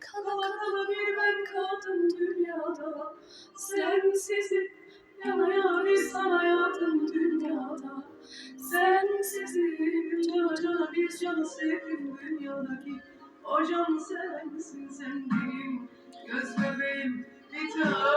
Kala bir ben kaldım dünyada Sensizim yana yana bir sana hayatım dünyada Sensizim cana cana bir canı sevdim dünyadaki O can sensin sen göz bebeğim. Bir tanem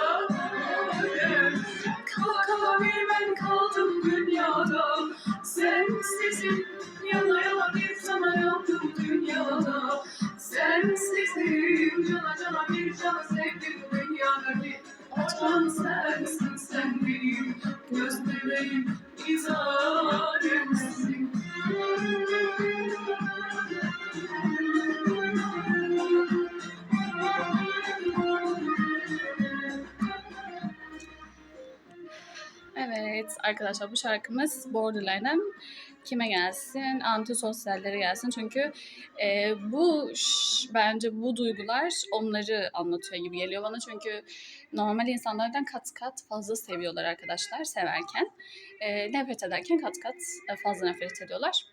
Sensizim yana yana bir sana yandım dünyada. Sensizim cana cana bir can sevdim dünyadaki O can sensin sen benim göz bebeğim bir tanemsin Evet arkadaşlar bu şarkımız Borderline'ın kime gelsin? Antisosyallere gelsin. Çünkü e, bu bence bu duygular onları anlatıyor gibi geliyor bana. Çünkü normal insanlardan kat kat fazla seviyorlar arkadaşlar severken. E, nefret ederken kat kat fazla nefret ediyorlar.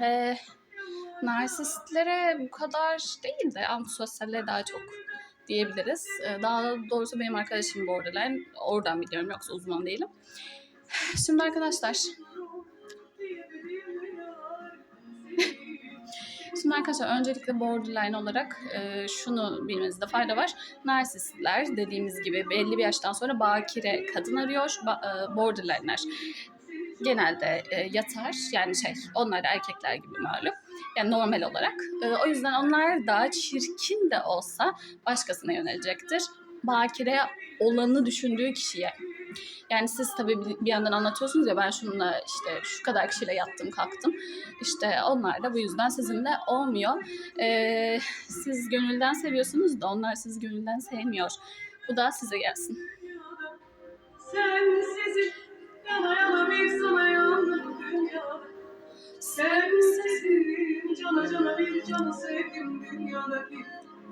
E, narsistlere bu kadar değil de antisosyallere daha çok diyebiliriz. E, Daha doğrusu benim arkadaşım borderline. Oradan biliyorum yoksa uzman değilim. Şimdi arkadaşlar Şimdi arkadaşlar öncelikle borderline olarak e, şunu bilmenizde fayda var. Narsistler dediğimiz gibi belli bir yaştan sonra bakire kadın arıyor. Ba- e, borderline'ler genelde e, yatar yani şey onlar da erkekler gibi malum. Yani normal olarak. E, o yüzden onlar daha çirkin de olsa başkasına yönelecektir. Bakire olanı düşündüğü kişiye. Yani siz tabii bir yandan anlatıyorsunuz ya ben şununla işte şu kadar kişiyle yattım kalktım. İşte onlar da bu yüzden sizinle olmuyor. Ee, siz gönülden seviyorsunuz da onlar sizi gönülden sevmiyor. Bu da size gelsin. Sensizim cana cana bir canı sevdim dünyadaki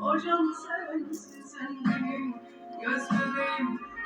O can sensin sen benim göz bebeğim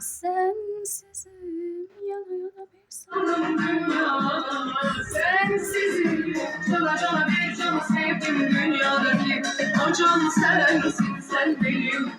Sensizim yana yana bir Sandım dünyada Sensizim Cana cana bir canı sevdim dünyadaki. O can sensin sen benim